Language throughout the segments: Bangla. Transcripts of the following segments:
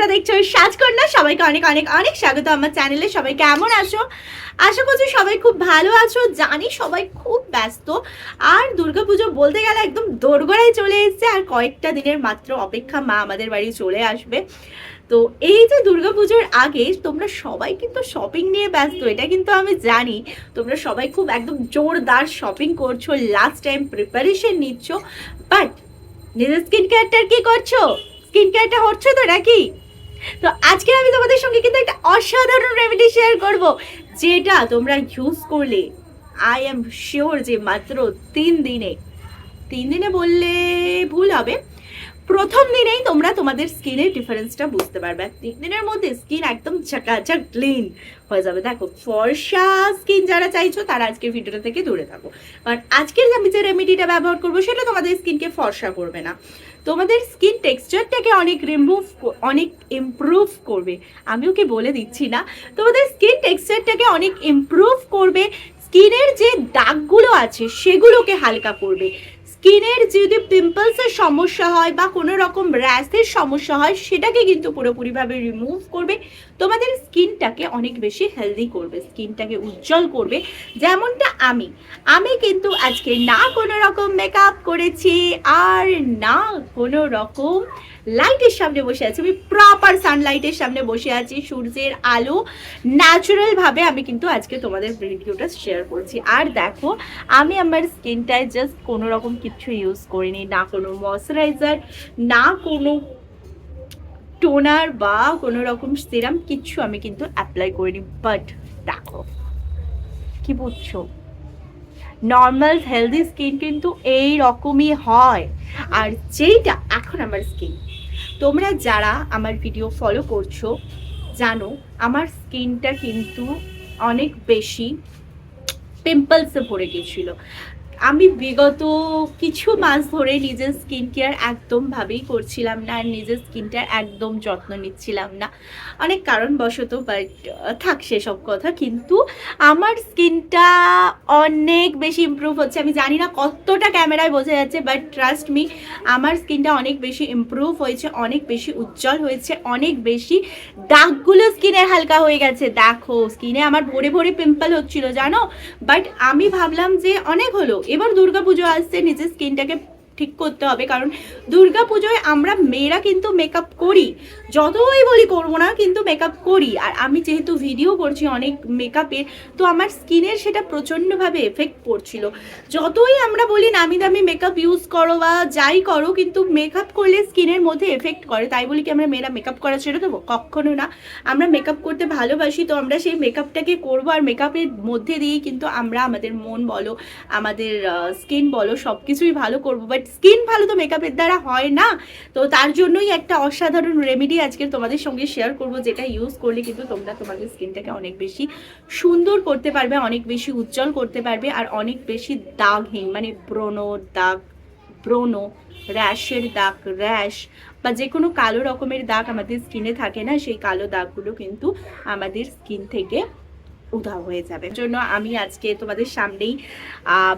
তোমরা দেখছ সাজকন্যা। সবাইকে অনেক অনেক অনেক স্বাগত আমার চ্যানেলে। সবাই কেমন আছো? আশা করছি সবাই খুব ভালো আছো। জানি সবাই খুব ব্যস্ত। আর দুর্গাপুজো বলতে গেলে একদম দোরগোড়ায় চলে এসেছে। আর কয়েকটা দিনের মাত্র অপেক্ষা মা আমাদের বাড়ি চলে আসবে। তো এই যে দুর্গাপুজোর আগে তোমরা সবাই কিন্তু শপিং নিয়ে ব্যস্ত, এটা কিন্তু আমি জানি। তোমরা সবাই খুব একদম জোরদার শপিং করছ লাস্ট টাইম প্রিপারেশন নিচ্ছ। বাট নিজের স্কিন কেয়ারটার কি করছ? স্কিন কেয়ারটা হচ্ছে তো নাকি? তো আজকে আমি তোমাদের সঙ্গে কিন্তু একটা অসাধারণ রেমেডি শেয়ার করব, যেটা তোমরা ইউজ করলে আই এম শিওর যে মাত্র তিন দিনে তিন দিনে বললে ভুল হবে। প্রথম দিনেই তোমরা তোমাদের স্কিনের ডিফারেন্সটা বুঝতে পারবে। তিন দিনের মধ্যে স্কিন একদম চাকাচাক ক্লিন হয়ে যাবে। দেখো, ফর্সা স্কিন যারা চাইছো, তারা আজকের ভিডিওটা থেকে দূরে থাকো। কারণ আজকের আমি যে রেমেডিটা ব্যবহার করব, সেটা তোমাদের স্কিনকে ফর্সা করবে না। তোমাদের স্কিন টেক্সচারটাকে অনেক রিমুভ অনেক ইমপ্রুভ করবে। আমি ওকে বলে দিচ্ছি না। তোমাদের স্কিন টেক্সচারটাকে অনেক ইমপ্রুভ করবে। স্কিনের যে দাগগুলো আছে, সেগুলোকে হালকা করবে। স্কিনের যদি পিম্পলসের সমস্যা হয় বা কোনো রকম র্যাশের সমস্যা হয়, সেটাকে কিন্তু পুরোপুরিভাবে রিমুভ করবে। তোমাদের স্কিনটাকে অনেক বেশি হেলদি করবে, স্কিনটাকে উজ্জ্বল করবে। যেমনটা আমি। আমি কিন্তু আজকে না কোনো রকম মেকআপ করেছি আর না কোনো রকম লাইটের সামনে বসে আছি। আমি প্রপার সানলাইটের সামনে বসে আছি। সূর্যের আলো ন্যাচারাল ভাবে আমি কিন্তু আজকে তোমাদের ভিডিওটা শেয়ার করছি। আর দেখো, আমি আমার স্কিনটায় জাস্ট কোনো রকম কিছু ইউজ করিনি। না কোনো ময়শ্চারাইজার না কোনো টোনার বা কোনো রকম সিরাম কিচ্ছু আমি কিন্তু অ্যাপ্লাই করিনি বাট দেখো, কি বুঝছ? নর্মাল হেলদি স্কিন কিন্তু এই রকমই হয়। আর যেইটা এখন আমার স্কিন তোমরা যারা আমার ভিডিও ফলো করছ, জানো আমার স্কিনটা কিন্তু অনেক বেশি পিম্পলসে ভরে গেছিল। আমি বিগত কিছু মাস ধরে নিজের স্কিন কেয়ার একদমভাবেই করছিলাম না আর নিজের স্কিনটার একদম যত্ন নিচ্ছিলাম না। অনেক কারণবশত বাট থাক সেসব কথা। কিন্তু আমার স্কিনটা অনেক বেশি ইম্প্রুভ হচ্ছে। আমি জানি না কতটা ক্যামেরায় বোঝা যাচ্ছে বাট ট্রাস্ট মি আমার স্কিনটা অনেক বেশি ইমপ্রুভ হয়েছে, অনেক বেশি উজ্জ্বল হয়েছে, অনেক বেশি দাগগুলো স্কিনের হালকা হয়ে গেছে। দেখো স্কিনে আমার ভরে ভরে পিম্পল হচ্ছিল, জানো? বাট আমি ভাবলাম যে অনেক হলো। এবার দুর্গাপুজো আসছে, নিজের স্কিনটাকে ঠিক করতে হবে। কারণ দুর্গাপুজোয় আমরা মেয়েরা কিন্তু মেকআপ করি। যতই বলি করব না, কিন্তু মেকআপ করি। আর আমি যেহেতু ভিডিও করছি অনেক মেকআপের তো আমার স্কিনের সেটা প্রচণ্ডভাবে এফেক্ট পড়ছিল। যতই আমরা বলি নামি দামি মেকআপ ইউজ করো বা যাই করো, কিন্তু মেকআপ করলে স্কিনের মধ্যে এফেক্ট করে। তাই বলি কি আমরা মেয়েরা মেকআপ করা ছেড়ে দেবো? কখনো না। আমরা মেকআপ করতে ভালোবাসি, তো আমরা সেই মেকআপটাকে করব। আর মেকআপের মধ্যে দিয়েই কিন্তু আমরা আমাদের মন বলো, আমাদের স্কিন বলো সব কিছুই ভালো করব। বাট স্কিন ভালো তো মেকআপের দ্বারা হয় না। তো তার জন্যই একটা অসাধারণ রেমেডি আজকে তোমাদের সঙ্গে শেয়ার করব, যেটা ইউজ করলে কিন্তু তোমরা তোমাদের স্কিনটাকে অনেক বেশি সুন্দর করতে পারবে, অনেক বেশি উজ্জ্বল করতে পারবে, আর অনেক বেশি দাগহীন মানে ব্রণ দাগ, ব্রণ র্যাশের দাগ র্যাশ বা যে কোনো কালো রকমের দাগ আমাদের স্কিনে থাকে না, সেই কালো দাগগুলো কিন্তু আমাদের স্কিন থেকে উধাও হয়ে যাবে। জন্য আমি আজকে তোমাদের সামনেই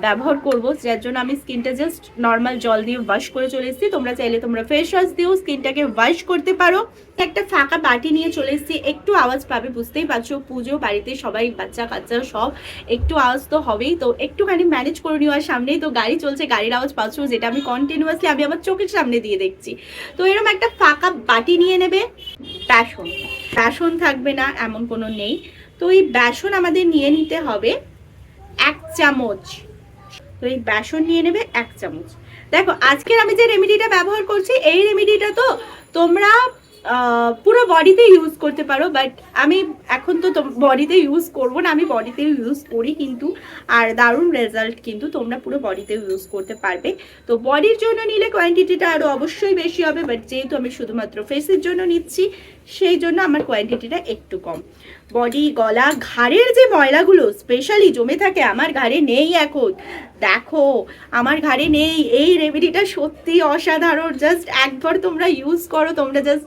ব্যবহার করব। যার জন্য আমি স্কিনটা জাস্ট নর্মাল জল দিয়ে ওয়াশ করে চলে এসেছি। তোমরা চাইলে তোমরা ফেস ওয়াশ দিয়েও স্কিনটাকে ওয়াশ করতে পারো। একটা ফাঁকা বাটি নিয়ে চলে এসেছি। একটু আওয়াজ পাবে, বুঝতেই পারছ। পুজো, বাড়িতে সবাই, বাচ্চা কাচ্চা সব। একটু আওয়াজ তো হবেই। তো একটুখানি ম্যানেজ করে নেওয়ার সামনেই তো গাড়ি চলছে। গাড়ির আওয়াজ পাচ্ছ, যেটা আমি কন্টিনিউয়াসলি আমি আমার চোখের সামনে দিয়ে দেখছি। তো এরকম একটা ফাঁকা বাটি নিয়ে নেবে। বেসন বেসন থাকবে না, এমন কোনো নেই। তো এই বেসন আমাদের নিয়ে নিতে হবে এক চামচ। তো এই বেসন নিয়ে নেবে এক চামচ। দেখো, আজকের আমি যে রেমেডিটা ব্যবহার করছি, এই রেমেডিটা তো তোমরা পুরো বডিতে ইউজ করতে পারো বাট আমি এখন তো বডিতে ইউজ করব না, আমি বডিতে ইউজ করি কিন্তু, আর দারুণ রেজাল্ট কিন্তু তোমরা পুরো বডিতে ইউজ করতে পারবে। তো বডির জন্য নিলে কোয়ান্টিটিটা আরও অবশ্যই বেশি হবে বাট যেহেতু আমি শুধুমাত্র ফেসের জন্য নিচ্ছি সেই জন্য আমার কোয়ান্টিটিটা একটু কম। বডি গলা, ঘাড়ের যে ময়লাগুলো স্পেশালি জমে থাকে, আমার ঘাড়ে নেই এখন। দেখো, আমার ঘাড়ে নেই। এই রেমেডিটা সত্যি অসাধারণ। জাস্ট একবার তোমরা ইউজ করো, তোমরা জাস্ট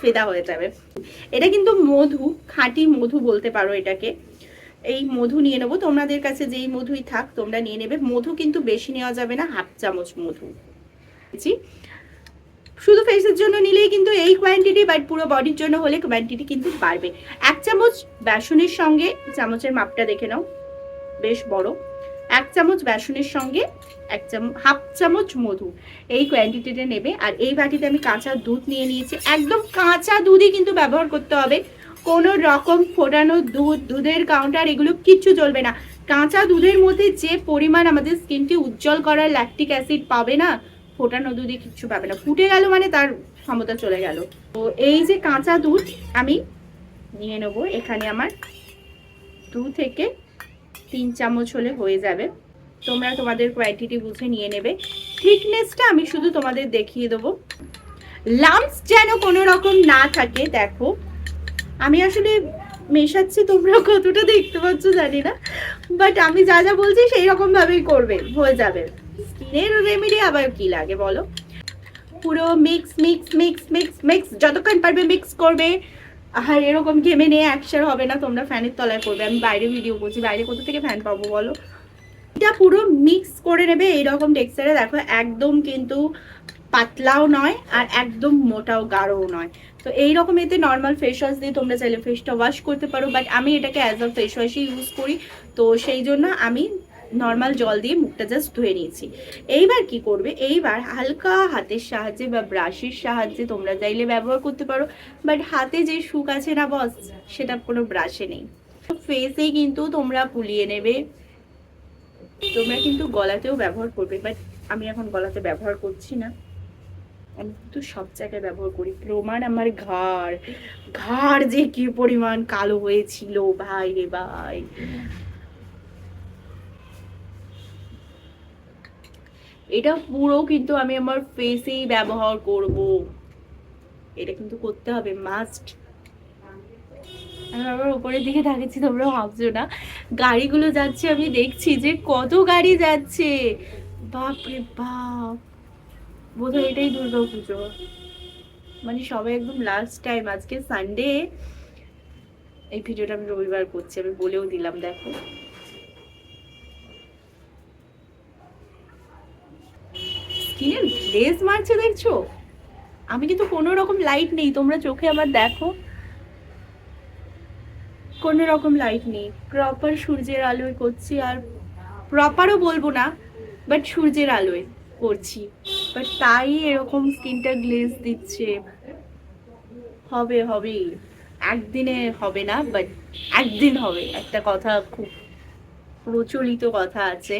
ফেদা হয়ে যাবে। এটা কিন্তু মধু, খাঁটি মধু বলতে পারো এটাকে। এই মধু নিয়ে নেব। তোমাদের কাছে যেই মধুই থাক, তোমরা নিয়ে নেবে। মধু কিন্তু বেশি নেওয়া যাবে না, হাফ চামচ মধু। শুধু ফেসের জন্য নিলেই কিন্তু এই কোয়ান্টিটি বাট পুরো বডির জন্য হলে কোয়ান্টিটি কিন্তু বাড়বে। এক চামচ বেসনের সঙ্গে চামচের মাপটা দেখে নাও, বেশ বড়। এক চামচ বেসনের সঙ্গে এক চামচ হাফ চামচ মধু এই কোয়ান্টিটিটা নেবে। আর এই বাটিতে আমি কাঁচা দুধ নিয়ে নিয়েছি। একদম কাঁচা দুধই কিন্তু ব্যবহার করতে হবে। কোনো রকম ফোটানো দুধ, দুধের কাউন্টার এগুলো কিচ্ছু চলবে না। কাঁচা দুধের মধ্যে যে পরিমাণ আমাদের স্কিনকে উজ্জ্বল করার ল্যাকটিক অ্যাসিড পাবে না ফোটানো দুধে কিচ্ছু পাবে না। ফুটে গেল মানে তার ক্ষমতা চলে গেল। তো এই যে কাঁচা দুধ আমি নিয়ে নেব। এখানে আমার দু থেকে তিন চামচ হলে হয়ে যাবে। তোমরা তোমাদের কোয়ান্টিটি বুঝে নিয়ে নেবে। থিকনেসটা আমি শুধু তোমাদের দেখিয়ে দেবো। লাম্পস যেন কোনো রকম না থাকে, দেখো। আমি আসলে মেশাচ্ছি তোমরা কতটা দেখতে পাচ্ছ জানি না। বাট আমি যা যা বলছি সেই রকম ভাবেই করবে, হয়ে যাবে। স্কিনের রেমেডি আবার কি লাগে বলো? পুরো mix mix mix mix mix যতক্ষণ পারবে মিক্স করবে। আর এরকম ঘেমে নিয়ে একসার হবে না, তোমরা ফ্যানের তলায় করবে আমি বাইরে ভিডিও করছি, বাইরে কোথা থেকে ফ্যান পাবো বলো? এটা পুরো মিক্স করে নেবে, এইরকম টেক্সচারে দেখো, একদম কিন্তু পাতলাও নয় আর একদম মোটাও গাঢ়ও নয়। তো এইরকম এতে নর্মাল ফেস ওয়াশ দিয়ে তোমরা চাইলে ফেসটা ওয়াশ করতে পারো বাট আমি এটাকে অ্যাজ আ ফেস ওয়াশই ইউজ করি। তো সেই জন্য আমি নর্মাল জল দিয়ে মুখটা জাস্ট ধুয়ে নিয়েছি। এইবার কি করবে? এইবার হালকা হাতের সাহায্যে বা ব্রাশের সাহায্যে তোমরা চাইলে ব্যবহার করতে পারো বাট হাতে যে সুখ আছে না বস সেটা কোনো ব্রাশে নেই। ফেসেই কিন্তু তোমরা পুলিয়ে নেবে। তোমরা কিন্তু গলাতেও ব্যবহার করবে বাট আমি এখন গলাতে ব্যবহার করছি না। আমি কিন্তু সব জায়গায় ব্যবহার করি। প্রমাণ আমার ঘাড়। ঘাড় যে কি পরিমাণ কালো হয়েছিল, ভাই রে ভাই। এটা পুরো কিন্তু আমি আমার ফেসেই ব্যবহার করব। এটা কিন্তু করতে হবে মাস্ট আমি আবার উপরের দিকে তাকাচ্ছি তোমরা ভাবছ না? গাড়িগুলো যাচ্ছে, আমি দেখছি যে কত গাড়ি যাচ্ছে। বাপরে বাপ। বোধহয় এটাই দুর্গা পুজো। মানে সবাই একদম লাস্ট টাইম আজকে সানডে এই ভিডিওটা আমি রবিবার করছি, আমি বলেও দিলাম, দেখো। স্কিনের গ্লেজ মারছে দেখছ? আমি কিন্তু কোনো রকম লাইট নেই, তোমরা চোখে আমার দেখো। কোনো রকম লাইট নেই। প্রপার সূর্যের আলোয় করছি আর প্রপারও বলব না বাট সূর্যের আলোয় করছি। বাট তাই এরকম স্কিনটা গ্লেজ দিচ্ছে। হবে হবে একদিনে হবে না বাট একদিন হবে। একটা কথা খুব প্রচলিত কথা আছে।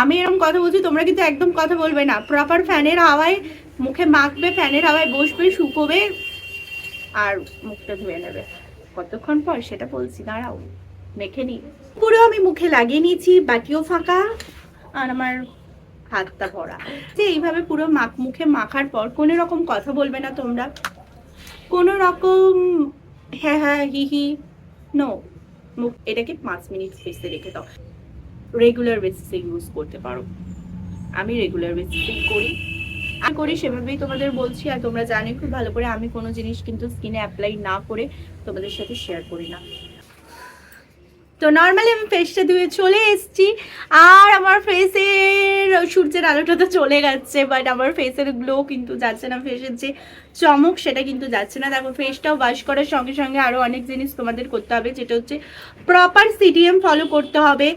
আমি এরকম কথা বলছি, তোমরা কিন্তু একদম কথা বলবে না। প্রপার ফ্যানের হাওয়ায়, মুখে মাখবে, ফ্যানের হাওয়ায় বসবে, শুকোবে, আর মুখটা ধুয়ে নেবে। কতক্ষণ পর সেটা বলছি, দাঁড়াও, মেখে নি পুরো আমি মুখে লাগিয়ে নিয়েছি, বাটিও ফাঁকা, আর আমার হাতটা ভরা। যে এইভাবে পুরো মাখ, মুখে মাখার পর কোনো রকম কথা বলবে না তোমরা। কোনো রকম হ্যাঁ হ্যাঁ হি হি নো মুখ, এটাকে পাঁচ মিনিট ফেসে রেখে দাও। রেগুলার বেসিসে ইউজ করতে পারো। আমি রেগুলার বেসিসে করি। আমি করি সেভাবেই তোমাদের বলছি, আর তোমরা জানো খুব ভালো করে আমি কোনো জিনিস কিন্তু স্কিনে অ্যাপ্লাই না করে তোমাদের সাথে শেয়ার করি না। তো নর্মালি আমি ফেসটা ধুয়ে চলে এসেছি, আর আমার ফেসের সূর্যের আলোটা তো চলে গেছে বাট আমার ফেসের গ্লো কিন্তু যাচ্ছে না ফেসের যে চমক সেটা কিন্তু যাচ্ছে না। দেখো ফেসটাও ওয়াশ করার সঙ্গে সঙ্গে আরও অনেক জিনিস তোমাদের করতে হবে, যেটা হচ্ছে প্রপার সিডিএম ফলো করতে হবে।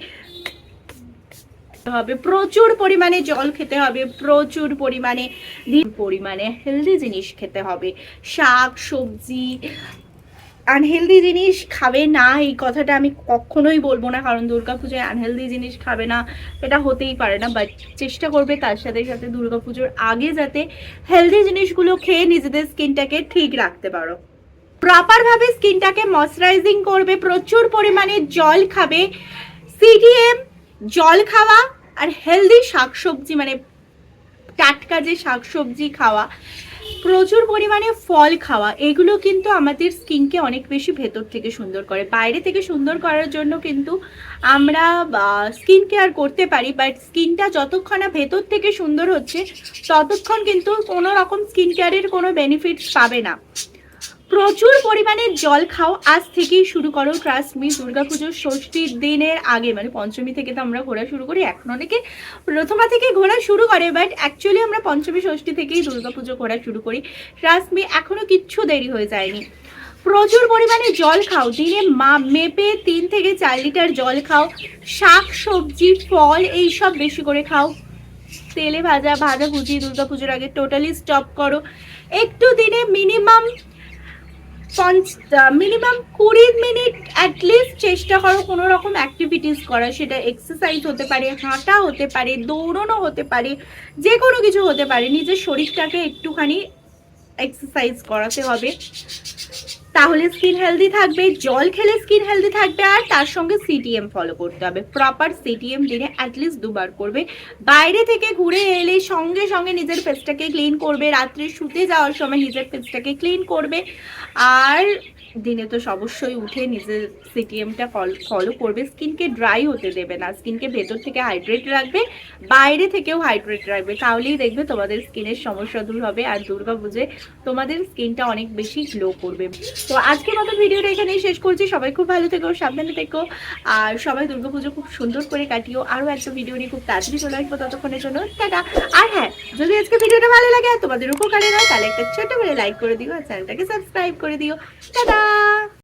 হবে। প্রচুর পরিমাণে জল খেতে হবে, প্রচুর পরিমাণে পরিমাণে হেলদি জিনিস খেতে হবে। শাক, সবজি আনহেলদি জিনিস খাবে না, এই কথাটা আমি কখনোই বলব না, কারণ দুর্গাপুজোয় আনহেলদি জিনিস খাবে না এটা হতেই পারে না বাট চেষ্টা করবে তার সাথে সাথে দুর্গাপুজোর আগে যাতে হেলদি জিনিসগুলো খেয়ে নিজেদের স্কিনটাকে ঠিক রাখতে পারো। প্রপারভাবে স্কিনটাকে ময়শ্চারাইজিং করবে, প্রচুর পরিমাণে জল খাবে সিডিএম জল খাওয়া আর হেলদি শাকসবজি মানে টাটকা যে শাকসবজি খাওয়া, প্রচুর পরিমাণে ফল খাওয়া, এগুলো কিন্তু আমাদের স্কিনকে অনেক বেশি ভেতর থেকে সুন্দর করে, বাইরে থেকে সুন্দর করার জন্য কিন্তু আমরা স্কিন কেয়ার করতে পারি বাট স্কিনটা যতক্ষণ না ভেতর থেকে সুন্দর হচ্ছে, ততক্ষণ কিন্তু কোনো রকম স্কিন কেয়ারের কোনো বেনিফিটস পাবে না। প্রচুর পরিমাণে জল খাও। আজ থেকেই শুরু করো ট্রাস্ট মি দুর্গাপুজোর ষষ্ঠীর দিনের আগে মানে পঞ্চমী থেকে তো আমরা ঘোরা শুরু করি, এখন অনেকে প্রথমা থেকে ঘোরা শুরু করে বাট অ্যাকচুয়ালি আমরা পঞ্চমী, ষষ্ঠী থেকেই দুর্গাপুজো ঘোরা শুরু করি। ট্রাস্ট মি এখনও কিচ্ছু দেরি হয়ে যায়নি। প্রচুর পরিমাণে জল খাও, দিনে মা মেপে তিন থেকে চার লিটার জল খাও, শাক, সবজি, ফল এইসব বেশি করে খাও। তেলে ভাজা ভাজা ভুজি দুর্গাপুজোর আগে টোটালি স্টপ করো। একটু দিনে মিনিমাম মিনিমাম কুড়ি মিনিট অ্যাটলিস্ট চেষ্টা করো কোনো রকম অ্যাক্টিভিটিস করা সেটা এক্সারসাইজ হতে পারে, হাঁটা হতে পারে দৌড়নো হতে পারে, যে কোনো কিছু হতে পারে। নিজের শরীরটাকে একটুখানি এক্সারসাইজ করাতে হবে। তাহলে স্কিন হেলদি থাকবে, জল খেলে স্কিন হেলদি থাকবে, আর তার সঙ্গে সিটিএম ফলো করতে হবে। প্রপার সিটিএম দিনে অ্যাটলিস্ট দুবার করবে। বাইরে থেকে ঘুরে এলে সঙ্গে সঙ্গে নিজের ফেসটাকে ক্লিন করবে, রাত্রে শুতে যাওয়ার সময় নিজের ফেসটাকে ক্লিন করবে। আর দিনে তো অবশ্যই উঠে নিজের সিটিএমটা ফলো করবে। স্কিনকে ড্রাই হতে দেবে না। স্কিনকে ভেতর থেকে হাইড্রেট রাখবে, বাইরে থেকেও হাইড্রেট রাখবে। তাহলেই দেখবে তোমাদের স্কিনের সমস্যা দূর হবে আর দুর্গা পুজোয় তোমাদের স্কিনটা অনেক বেশি গ্লো করবে। তো আজকের মতো ভিডিওটা এখানেই শেষ করছি। সবাই খুব ভালো থেকো, সাবধানে থেকো। আর সবাই দুর্গাপুজো খুব সুন্দর করে কাটিও। আরও একটা ভিডিও নিয়ে খুব তাড়াতাড়ি চলে আসব ততক্ষণের জন্য। টাটা। আর হ্যাঁ যদি আজকে ভিডিওটা ভালো লাগে তোমাদের উপকারে হয়, তাহলে একটা ছোট করে লাইক করে দিও আর চ্যানেলটাকে সাবস্ক্রাইব করে দিও। টাটা! 啊。